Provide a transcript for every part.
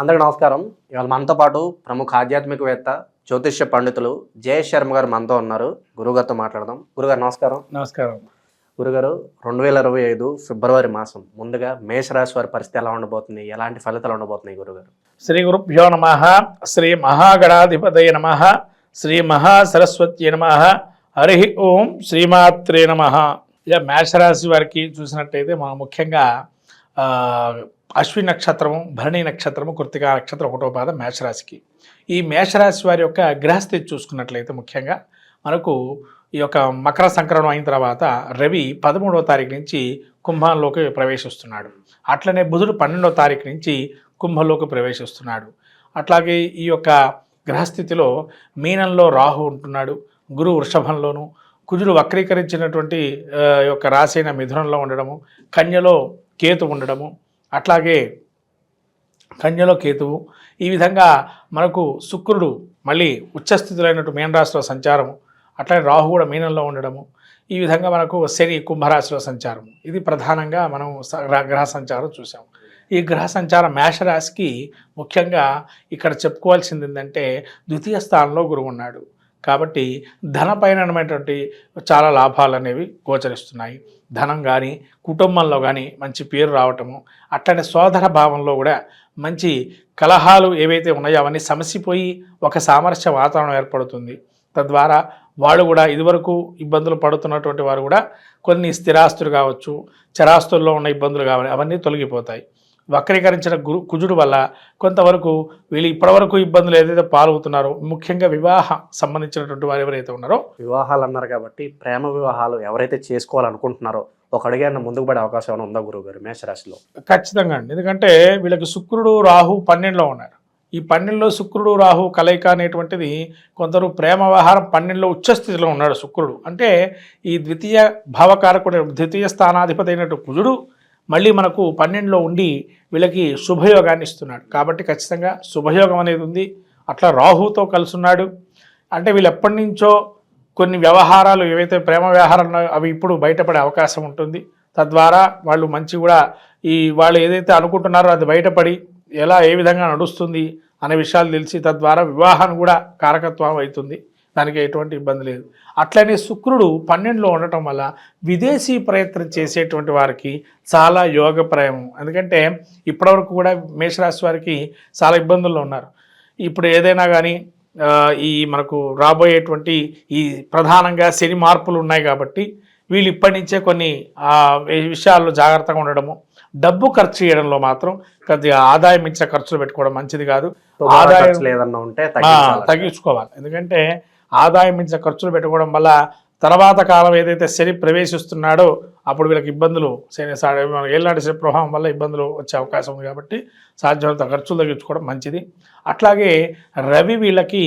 అందరికి నమస్కారం. ఇవాళ మనతో పాటు ప్రముఖ ఆధ్యాత్మికవేత్త జ్యోతిష్య పండితులు జయేష్ శర్మ గారు మనతో ఉన్నారు. గురుగారితో మాట్లాడదాం. గురుగారు నమస్కారం. నమస్కారం. గురుగారు రెండు వేల ఇరవై ఐదు ఫిబ్రవరి మాసం ముందుగా మేషరాశి వారి పరిస్థితి ఎలా ఉండబోతుంది? ఎలాంటి ఫలితాలు ఉండబోతున్నాయి గురుగారు శ్రీ గురుభ్యో నమ శ్రీ మహాగణాధిపతయ నమ శ్రీ మహాసరస్వతి నమ హరి ఓం శ్రీమాత్రే నమ. ఇక మేషరాశి వారికి చూసినట్టయితే మనం ముఖ్యంగా అశ్వి నక్షత్రము భరణి నక్షత్రము కృతికా నక్షత్రం ఒకటో పాదం మేషరాశికి. ఈ మేషరాశి వారి యొక్క గ్రహస్థితి చూసుకున్నట్లయితే ముఖ్యంగా మనకు ఈ యొక్క మకర సంక్రమణం అయిన తర్వాత రవి పదమూడవ తారీఖు నుంచి కుంభంలోకి ప్రవేశిస్తున్నాడు. అట్లనే బుధుడు పన్నెండవ తారీఖు నుంచి కుంభంలోకి ప్రవేశిస్తున్నాడు. అట్లాగే ఈ యొక్క గ్రహస్థితిలో మీనంలో రాహు ఉంటున్నాడు. గురు వృషభంలోను కుజుడు వక్రీకరించినటువంటి యొక్క రాశి అయిన మిథునంలో ఉండడము కన్యలో కేతు ఉండడము అట్లాగే కన్యలో కేతువు ఈ విధంగా మనకు శుక్రుడు మళ్ళీ ఉచ్చస్థితులైనట్టు అయినట్టు మీనరాశిలో సంచారము అట్లాగే రాహు కూడా మీనంలో ఉండడము ఈ విధంగా మనకు శని కుంభరాశిలో సంచారం ఇది ప్రధానంగా మనం స- గ్రహ- గ్రహ సంచారం చూసాం ఈ గ్రహ సంచారం మేషరాశికి ముఖ్యంగా ఇక్కడ చెప్పుకోవాల్సింది ఏంటంటే ద్వితీయ స్థానంలో గురువు ఉన్నాడు. కాబట్టి ధనపైనటువంటి చాలా లాభాలు అనేవి గోచరిస్తున్నాయి. ధనం కానీ కుటుంబంలో కానీ మంచి పేరు రావటము అట్లనే సోదర భావంలో కూడా మంచి కలహాలు ఏవైతే ఉన్నాయో అవన్నీ సమసిపోయి ఒక సామరస్య వాతావరణం ఏర్పడుతుంది. తద్వారా వాళ్ళు కూడా ఇదివరకు ఇబ్బందులు పడుతున్నటువంటి వారు కూడా కొన్ని స్థిరాస్తులు కావచ్చు చరాస్తుల్లో ఉన్న ఇబ్బందులు కావాలి అవన్నీ తొలగిపోతాయి. వక్రీకరించిన గురు కుజుడు వల్ల కొంతవరకు వీళ్ళు ఇప్పటివరకు ఇబ్బందులు ఏదైతే పాల్గొతున్నారో ముఖ్యంగా వివాహ సంబంధించినటువంటి వారు ఎవరైతే ఉన్నారో వివాహాలు అన్నారు కాబట్టి ప్రేమ వివాహాలు ఎవరైతే చేసుకోవాలనుకుంటున్నారో ఒక అడిగైనా ముందుకు పడే అవకాశం ఏమైనా ఉందా గురుగారు మేషరాశిలో? ఖచ్చితంగా అండి. ఎందుకంటే వీళ్ళకి శుక్రుడు రాహు పన్నెండులో ఉన్నారు. ఈ పన్నెండులో శుక్రుడు రాహు కలయిక అనేటువంటిది కొందరు ప్రేమ వ్యవహారం పన్నెండులో ఉచ్చస్థితిలో ఉన్నాడు శుక్రుడు. అంటే ఈ ద్వితీయ భావకారకుడు ద్వితీయ స్థానాధిపతి అయినట్టు కుజుడు మళ్ళీ మనకు పన్నెండులో ఉండి వీళ్ళకి శుభయోగాన్ని ఇస్తున్నాడు. కాబట్టి ఖచ్చితంగా శుభయోగం అనేది ఉంది. అట్లా రాహుతో కలిసి ఉన్నాడు అంటే వీళ్ళు ఎప్పటి నుంచో కొన్ని వ్యవహారాలు ఏవైతే ప్రేమ వ్యవహారాలు ఉన్నాయో అవి ఇప్పుడు బయటపడే అవకాశం ఉంటుంది. తద్వారా వాళ్ళు మంచి కూడా ఈ వాళ్ళు ఏదైతే అనుకుంటున్నారో అది బయటపడి ఎలా ఏ విధంగా నడుస్తుంది అనే విషయాలు తెలిసి తద్వారా వివాహం కూడా కారకత్వం అవుతుంది. దానికి ఎటువంటి ఇబ్బంది లేదు. అట్లనే శుక్రుడు పన్నెండులో ఉండటం వల్ల విదేశీ ప్రయత్నం చేసేటువంటి వారికి చాలా యోగప్రాయం ఎందుకంటే ఇప్పటివరకు కూడా మేషరాశి వారికి చాలా ఇబ్బందుల్లో ఉన్నారు. ఇప్పుడు ఏదైనా కానీ ఈ మనకు రాబోయేటువంటి ఈ ప్రధానంగా శని మార్పులు ఉన్నాయి కాబట్టి వీళ్ళు ఇప్పటి నుంచే కొన్ని విషయాల్లో జాగ్రత్తగా ఉండడము డబ్బు ఖర్చు చేయడంలో మాత్రం కొద్దిగా ఆదాయం ఇచ్చే ఖర్చులు పెట్టుకోవడం మంచిది కాదు. ఆదాయం- ఖర్చులు ఏదన్నా ఉంటే తగ్గించుకోవాలి. ఎందుకంటే ఆదాయం మించిన ఖర్చులు పెట్టుకోవడం వల్ల తర్వాత కాలం ఏదైతే శని ప్రవేశిస్తున్నాడో అప్పుడు వీళ్ళకి ఇబ్బందులు శని ఏళ్ళనాటి శని ప్రభావం వల్ల ఇబ్బందులు వచ్చే అవకాశం ఉంది కాబట్టి సాధ్యమైనంత ఖర్చులు తగ్గించుకోవడం మంచిది. అట్లాగే రవి వీళ్ళకి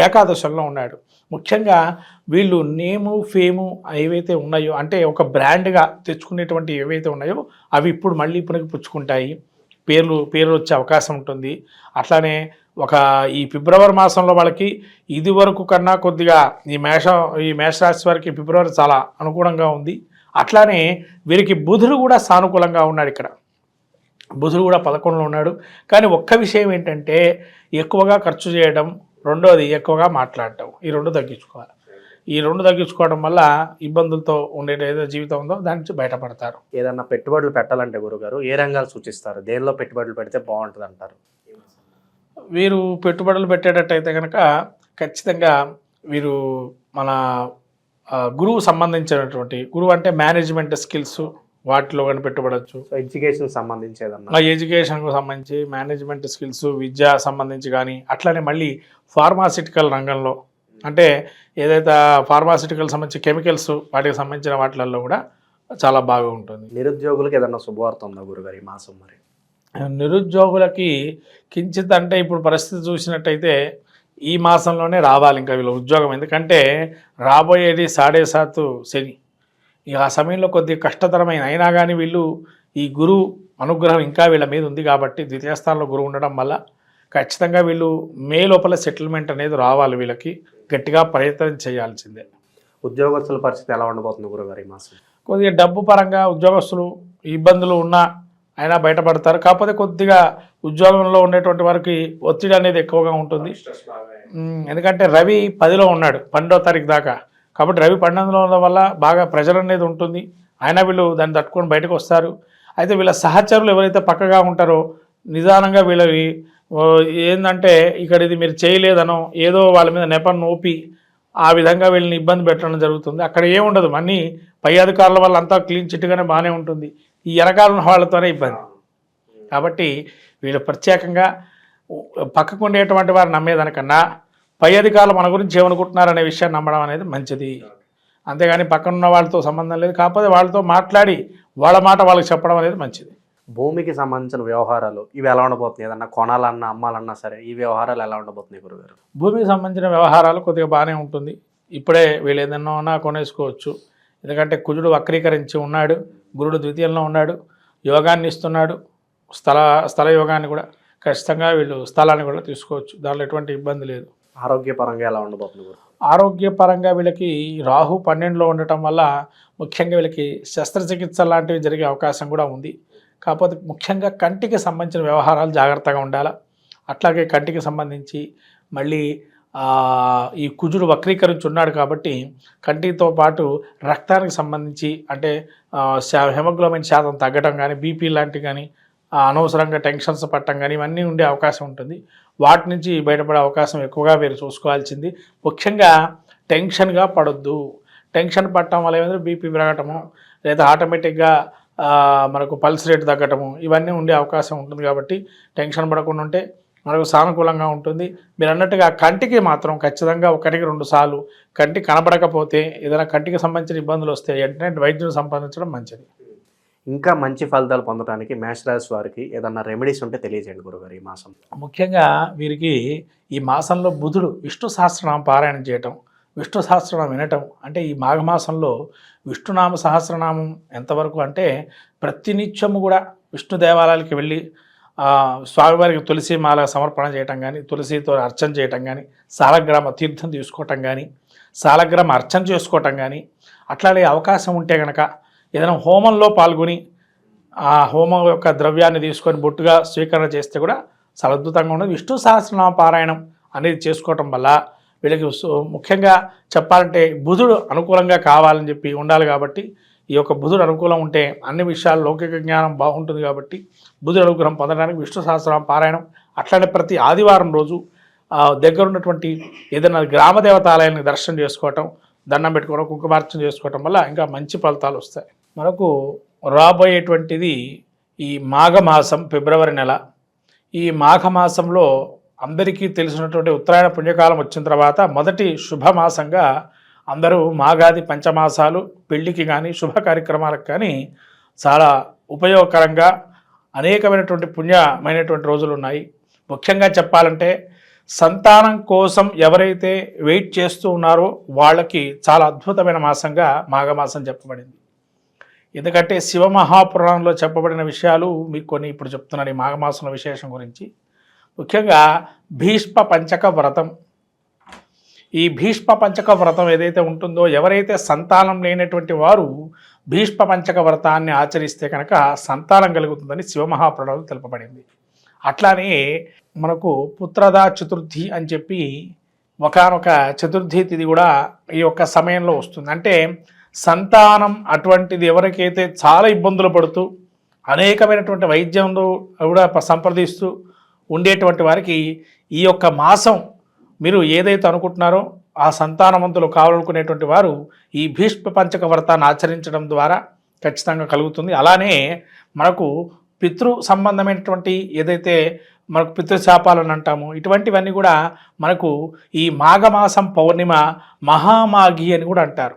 ఏకాదశంలో ఉన్నాడు. ముఖ్యంగా వీళ్ళు నేము ఫేము ఏవైతే ఉన్నాయో అంటే ఒక బ్రాండ్గా తెచ్చుకునేటువంటి ఏవైతే ఉన్నాయో అవి ఇప్పుడు మళ్ళీ ఇప్పటికి పుచ్చుకుంటాయి పేర్లు పేర్లు వచ్చే అవకాశం ఉంటుంది. అట్లానే ఒక ఈ ఫిబ్రవరి మాసంలో వాళ్ళకి ఇది వరకు కన్నా కొద్దిగా ఈ మేషం ఈ మేషరాశి వారికి ఫిబ్రవరి చాలా అనుకూలంగా ఉంది. అట్లానే వీరికి బుధుడు కూడా సానుకూలంగా ఉన్నాడు ఇక్కడ. బుధుడు కూడా పదకొండులో ఉన్నాడు. కానీ ఒక్క విషయం ఏంటంటే ఎక్కువగా ఖర్చు చేయడం రెండోది ఎక్కువగా మాట్లాడటం. ఈ రెండు తగ్గించుకోవాలి. ఈ రెండు తగ్గించుకోవడం వల్ల ఇబ్బందులతో ఉండే ఏదో జీవితం ఉందో దాని నుంచి బయటపడతారు. ఏదన్నా పెట్టుబడులు పెట్టాలంటే గురుగారు ఏ రంగాలు సూచిస్తారు? దేనిలో పెట్టుబడులు పెడితే బాగుంటుంది అంటారు వీరు పెట్టుబడులు పెట్టేటట్టయితే కనుక ఖచ్చితంగా వీరు మన గురువు సంబంధించినటువంటి గురువు అంటే మేనేజ్మెంట్ స్కిల్స్ వాటిలో కానీ పెట్టుబడచ్చు. ఎడ్యుకేషన్ సంబంధించి ఏదన్నా ఆ ఎడ్యుకేషన్కు సంబంధించి మేనేజ్మెంట్ స్కిల్స్ విద్య సంబంధించి కానీ అట్లనే మళ్ళీ ఫార్మాసిటికల్ రంగంలో అంటే ఏదైతే ఫార్మాసిటికల్ సంబంధించి కెమికల్స్ వాటికి సంబంధించిన వాటిలలో కూడా చాలా బాగా ఉంటుంది. నిరుద్యోగులకు ఏదన్నా శుభవార్త ఉందా గురుగారు ఈ మాసం మరి? నిరుద్యోగులకి కించిత్ అంటే ఇప్పుడు పరిస్థితి చూసినట్టయితే ఈ మాసంలోనే రావాలి ఇంకా వీళ్ళ ఉద్యోగం. ఎందుకంటే రాబోయేది సాడే సాతు శని. ఇక ఆ సమయంలో కొద్దిగా కష్టతరమైన అయినా కానీ వీళ్ళు ఈ గురువు అనుగ్రహం ఇంకా వీళ్ళ మీద ఉంది కాబట్టి ద్వితీయ స్థానంలో గురువు ఉండడం వల్ల ఖచ్చితంగా వీళ్ళు మే లోపల సెటిల్మెంట్ అనేది రావాలి వీళ్ళకి. గట్టిగా ప్రయత్నం చేయాల్సిందే. ఉద్యోగస్తుల పరిస్థితి ఎలా ఉండబోతుంది గురుగారు ఈ మాసం? కొద్దిగా డబ్బు పరంగా ఉద్యోగస్తులు ఇబ్బందులు ఉన్నా అయినా బయటపడతారు. కాకపోతే కొద్దిగా ఉద్యోగంలో ఉండేటువంటి వారికి ఒత్తిడి అనేది ఎక్కువగా ఉంటుంది. ఎందుకంటే రవి పదిలో ఉన్నాడు పన్నెండో తారీఖు దాకా. కాబట్టి రవి పన్నెండులో ఉండడం వల్ల బాగా ప్రెజర్ అనేది ఉంటుంది. అయినా వీళ్ళు దాన్ని తట్టుకొని బయటకు వస్తారు. అయితే వీళ్ళ సహచరులు ఎవరైతే పక్కగా ఉంటారో నిదానంగా వీళ్ళవి ఓ, ఏందంటే ఇక్కడ ఇది మీరు చేయలేదనో ఏదో వాళ్ళ మీద నెపం నోపి ఆ విధంగా వీళ్ళని ఇబ్బంది పెట్టడం జరుగుతుంది. అక్కడ ఏముండదు. అన్నీ పై అధికారుల వల్ల అంతా క్లీన్ చిట్టుగానే బాగానే ఉంటుంది. ఈ ఉన్న వాళ్ళతోనే ఇబ్బంది. కాబట్టి వీళ్ళు ప్రత్యేకంగా పక్కకు ఉండేటువంటి వారు నమ్మేదానికన్నా పై అధికారులు మన గురించి ఏమనుకుంటున్నారు అనే విషయాన్ని నమ్మడం అనేది మంచిది. అంతేగాని పక్కన ఉన్న వాళ్ళతో సంబంధం లేదు. కాకపోతే వాళ్ళతో మాట్లాడి వాళ్ళ మాట వాళ్ళకి చెప్పడం అనేది మంచిది. భూమికి సంబంధించిన వ్యవహారాలు ఇవి ఎలా ఉండబోతున్నాయి? ఏదన్నా కొనాలన్నా అమ్మాలన్నా సరే ఈ వ్యవహారాలు ఎలా ఉండబోతున్నాయి గురుగారు? భూమికి సంబంధించిన వ్యవహారాలు కొద్దిగా బాగానే ఉంటుంది. ఇప్పుడే వీళ్ళు ఏదన్నా ఉన్నా కొనేసుకోవచ్చు. ఎందుకంటే కుజుడు వక్రీకరించి ఉన్నాడు. గురుడు ద్వితీయంలో ఉన్నాడు యోగాన్ని ఇస్తున్నాడు స్థల స్థల యోగాన్ని కూడా ఖచ్చితంగా వీళ్ళు స్థలాన్ని కూడా తీసుకోవచ్చు. దాంట్లో ఎటువంటి ఇబ్బంది లేదు. ఆరోగ్యపరంగా ఎలా ఉండబోతుంది ఆరోగ్యపరంగా వీళ్ళకి రాహు పన్నెండులో ఉండటం వల్ల ముఖ్యంగా వీళ్ళకి శస్త్రచికిత్స లాంటివి జరిగే అవకాశం కూడా ఉంది. కాకపోతే ముఖ్యంగా కంటికి సంబంధించిన వ్యవహారాలు జాగ్రత్తగా ఉండాలి? అట్లాగే కంటికి సంబంధించి మళ్ళీ ఈ కుజుడు వక్రీకరించి ఉన్నాడు కాబట్టి కంటితో పాటు రక్తానికి సంబంధించి అంటే హెమోగ్లోబిన్ శాతం తగ్గడం కానీ బీపీ లాంటివి కానీ అనవసరంగా టెన్షన్స్ పట్టడం కానీ ఇవన్నీ ఉండే అవకాశం ఉంటుంది. వాటి నుంచి బయటపడే అవకాశం ఎక్కువగా మీరు చూసుకోవాల్సింది. ముఖ్యంగా టెన్షన్గా పడొద్దు. టెన్షన్ పట్టడం వల్ల ఏమైనా బీపీ పెరగటము లేదా ఆటోమేటిక్గా మనకు పల్స్ రేట్ తగ్గటము ఇవన్నీ ఉండే అవకాశం ఉంటుంది కాబట్టి టెన్షన్ పడకుండా ఉంటే మనకు సానుకూలంగా ఉంటుంది. మీరు అన్నట్టుగా కంటికి మాత్రం ఖచ్చితంగా ఒకటికి రెండు సార్లు కంటి కనబడకపోతే ఏదైనా కంటికి సంబంధించిన ఇబ్బందులు వస్తే వెంటనే వైద్యుని సంపాదించడం మంచిది. ఇంకా మంచి ఫలితాలు పొందడానికి మేషరాశి వారికి ఏదన్నా రెమెడీస్ ఉంటే తెలియజేయండి గురుగారు ఈ మాసం. ముఖ్యంగా వీరికి ఈ మాసంలో బుధుడు విష్ణు సహస్రనామం పారాయణం చేయటం విష్ణు సహస్రనామం వినటం అంటే ఈ మాఘమాసంలో విష్ణునామ సహస్రనామం ఎంతవరకు అంటే ప్రతినిత్యము కూడా విష్ణు దేవాలయాలకి వెళ్ళి స్వామివారికి తులసి మాల సమర్పణ చేయటం కానీ తులసితో అర్చన చేయటం కానీ సాలగ్రామ తీర్థం తీసుకోవటం కానీ సాలగ్రామ అర్చన చేసుకోవటం కానీ అట్లాగే అవకాశం ఉంటే కనుక ఏదైనా హోమంలో పాల్గొని ఆ హోమం యొక్క ద్రవ్యాన్ని తీసుకొని బొట్టుగా స్వీకరణ చేస్తే కూడా చాలా అద్భుతంగా ఉండదు. విష్ణు సహస్రనామ పారాయణం అనేది చేసుకోవటం వల్ల వీళ్ళకి ముఖ్యంగా చెప్పాలంటే బుధుడు అనుకూలంగా కావాలని చెప్పి ఉండాలి కాబట్టి ఈ యొక్క బుధుడు అనుకూలం ఉంటే అన్ని విషయాలు లౌకిక జ్ఞానం బాగుంటుంది కాబట్టి బుధుడు అనుగ్రహం పొందడానికి విష్ణు సహస్రం పారాయణం అట్లానే ప్రతి ఆదివారం రోజు దగ్గరున్నటువంటి ఏదైనా గ్రామ దేవతాలయాన్ని దర్శనం చేసుకోవటం దండం పెట్టుకోవడం కుంకుమార్చన చేసుకోవటం వల్ల ఇంకా మంచి ఫలితాలు వస్తాయి. మనకు రాబోయేటువంటిది ఈ మాఘమాసం ఫిబ్రవరి నెల. ఈ మాఘమాసంలో అందరికీ తెలిసినటువంటి ఉత్తరాయణ పుణ్యకాలం వచ్చిన తర్వాత మొదటి శుభమాసంగా అందరూ మాగాది పంచమాసాలు పెళ్ళికి కానీ శుభ కార్యక్రమాలకు కానీ చాలా ఉపయోగకరంగా అనేకమైనటువంటి పుణ్యమైనటువంటి రోజులు ఉన్నాయి. ముఖ్యంగా చెప్పాలంటే సంతానం కోసం ఎవరైతే వెయిట్ చేస్తూ ఉన్నారో వాళ్ళకి చాలా అద్భుతమైన మాసంగా మాఘమాసం చెప్పబడింది. ఎందుకంటే శివ మహాపురాణంలో చెప్పబడిన విషయాలు మీకు కొన్ని ఇప్పుడు చెప్తున్నాను ఈ మాఘమాసంలో విశేషం గురించి. ముఖ్యంగా భీష్మ పంచక వ్రతం. ఈ భీష్మ పంచక వ్రతం ఏదైతే ఉంటుందో ఎవరైతే సంతానం లేనటువంటి వారు భీష్మ పంచక వ్రతాన్ని ఆచరిస్తే కనుక సంతానం కలుగుతుందని శివమహాపురాణంలో తెలుపబడింది. అట్లానే మనకు పుత్రదా చతుర్థి అని చెప్పి ఒకనొక చతుర్థి తిథి కూడా ఈ యొక్క సమయంలో వస్తుంది. అంటే సంతానం అటువంటిది ఎవరికైతే చాలా ఇబ్బందులు పడుతూ అనేకమైనటువంటి వైద్యంలో కూడా సంప్రదిస్తూ ఉండేటువంటి వారికి ఈ యొక్క మాసం మీరు ఏదైతే అనుకుంటున్నారో ఆ సంతానవంతులు కావాలనుకునేటువంటి వారు ఈ భీష్మ పంచక వ్రతాన్ని ఆచరించడం ద్వారా ఖచ్చితంగా కలుగుతుంది. అలానే మనకు పితృ సంబంధమైనటువంటి ఏదైతే మనకు పితృశాపాలని అంటాము ఇటువంటివన్నీ కూడా మనకు ఈ మాఘమాసం పౌర్ణిమ మహామాఘి అని కూడా అంటారు.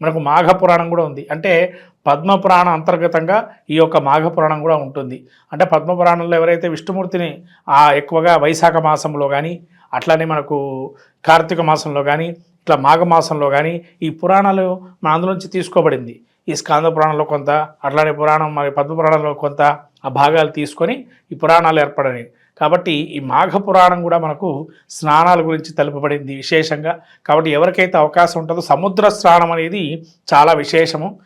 మనకు మాఘ పురాణం కూడా ఉంది. అంటే పద్మ పురాణం అంతర్గతంగా ఈ యొక్క మాఘ పురాణం కూడా ఉంటుంది. అంటే పద్మ పురాణంలో ఎవరైతే విష్ణుమూర్తిని ఆ ఎక్కువగా వైశాఖ మాసంలో కానీ అట్లానే మనకు కార్తీక మాసంలో కానీ ఇట్లా మాఘ మాసంలో కానీ ఈ పురాణాలు మన అందులోంచి తీసుకోబడింది. ఈ స్కాంద పురాణంలో కొంత అట్లానే పురాణం మరి పద్మ పురాణంలో కొంత ఆ భాగాలు తీసుకొని ఈ పురాణాలు ఏర్పడని కాబట్టి ఈ మాఘ పురాణం కూడా మనకు స్నానాల గురించి తెలుపబడింది విశేషంగా. కాబట్టి ఎవరికైతే అవకాశం ఉంటుందో సముద్ర స్నానం అనేది చాలా విశేషము.